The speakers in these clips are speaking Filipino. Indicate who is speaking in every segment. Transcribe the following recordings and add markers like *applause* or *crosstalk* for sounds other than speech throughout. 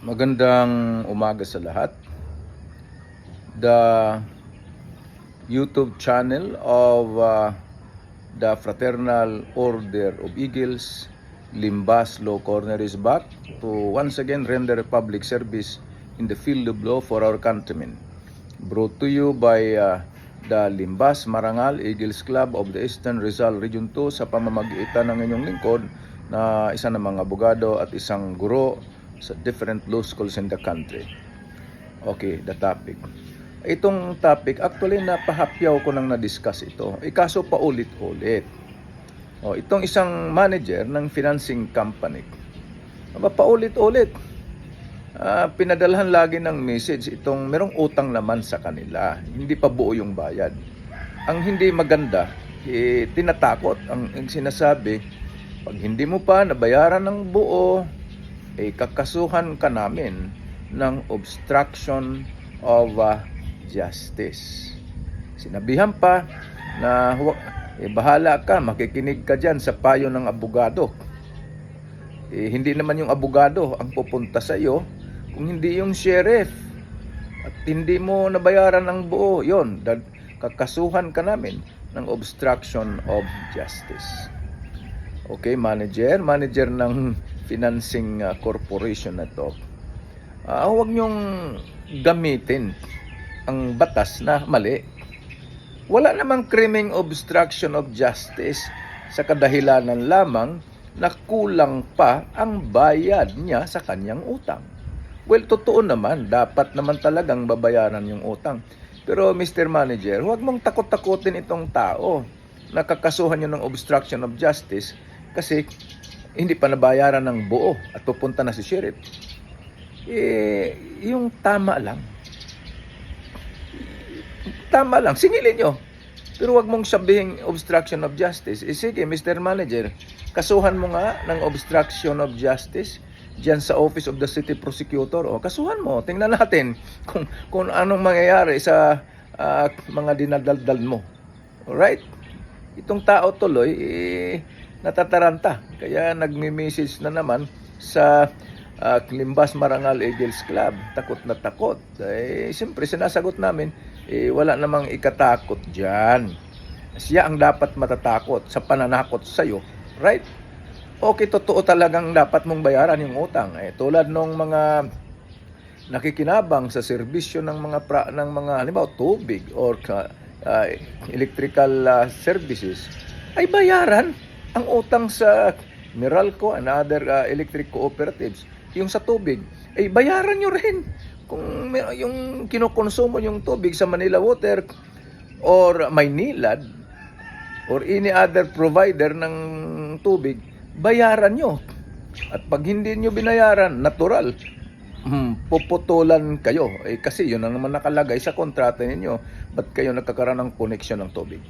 Speaker 1: Magandang umaga sa lahat. The YouTube channel of uh, the Fraternal Order of Eagles, Limbas Law Corner is back to once again render public service in the field of law for our countrymen. Brought to you by uh, the Limbas Marangal Eagles Club of the Eastern Rizal Region 2 sa pamamagitan ng inyong lingkod na isa ng mga abogado at isang guro sa different law schools in the country. Okay, the topic. Itong topic, actually napahapyaw ko nang na-discuss ito. Eh, kaso pa ulit-ulit. Oh, itong isang manager ng financing company, aba, paulit-ulit. Ah, pinadalhan lagi ng message itong merong utang naman sa kanila. Hindi pa buo yung bayad. Ang hindi maganda, eh, tinatakot. Ang, ang sinasabi, pag hindi mo pa nabayaran ng buo, eh, kakasuhan ka namin ng obstruction of uh, justice. Sinabihan pa na eh, bahala ka, makikinig ka dyan sa payo ng abogado. Eh, hindi naman yung abogado ang pupunta sa iyo, kung hindi yung sheriff. At hindi mo nabayaran ng buo, yon kakasuhan ka namin ng obstruction of justice. Okay, manager, manager ng financing uh, corporation na to. Ah, huwag niyong gamitin ang batas na mali. Wala namang krimeng obstruction of justice sa kadahilanan lamang na kulang pa ang bayad niya sa kanyang utang. Well, totoo naman, dapat naman talagang babayaran yung utang. Pero Mr. Manager, huwag mong takot-takutin itong tao na kakasuhan nyo ng obstruction of justice kasi hindi pa nabayaran ng buo at pupunta na si sheriff. Eh, yung tama lang. Tama lang, singilin nyo. Pero wag mong sabihin obstruction of justice. Eh, sige, Mr. Manager, kasuhan mo nga ng obstruction of justice diyan sa Office of the City Prosecutor. O, kasuhan mo. Tingnan natin *laughs* kung, kung anong mangyayari sa ah, mga dinadaldal mo. Alright? Itong tao tuloy, eh, natataranta. Kaya nagmi-message na naman sa uh, Limbas Marangal Eagles Club. Takot na takot. Eh, siyempre, sinasagot namin, eh, wala namang ikatakot dyan. Siya ang dapat matatakot sa pananakot sa'yo. Right? Okay, totoo talagang dapat mong bayaran yung utang. Eh, tulad nung mga nakikinabang sa serbisyo ng mga pra, ng mga halimbawa tubig or uh, electrical uh, services ay bayaran ang utang sa Meralco and other uh, electric cooperatives yung sa tubig ay bayaran nyo rin. Kung yung kinokonsumo yung tubig sa Manila Water or Maynilad or any other provider ng tubig bayaran nyo. At pag hindi nyo binayaran natural hmm, puputulan kayo. Eh, kasi yun ang naman nakalagay sa kontrata ninyo. Ba't kayo nagkakaroon ng connection ng tubig?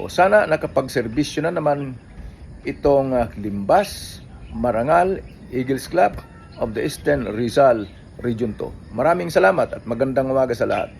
Speaker 1: O sana nakapagserbisyo na naman itong uh, Limbas, Marangal, Eagles Club of the Eastern Rizal Region 2. Maraming salamat at magandang umaga sa lahat.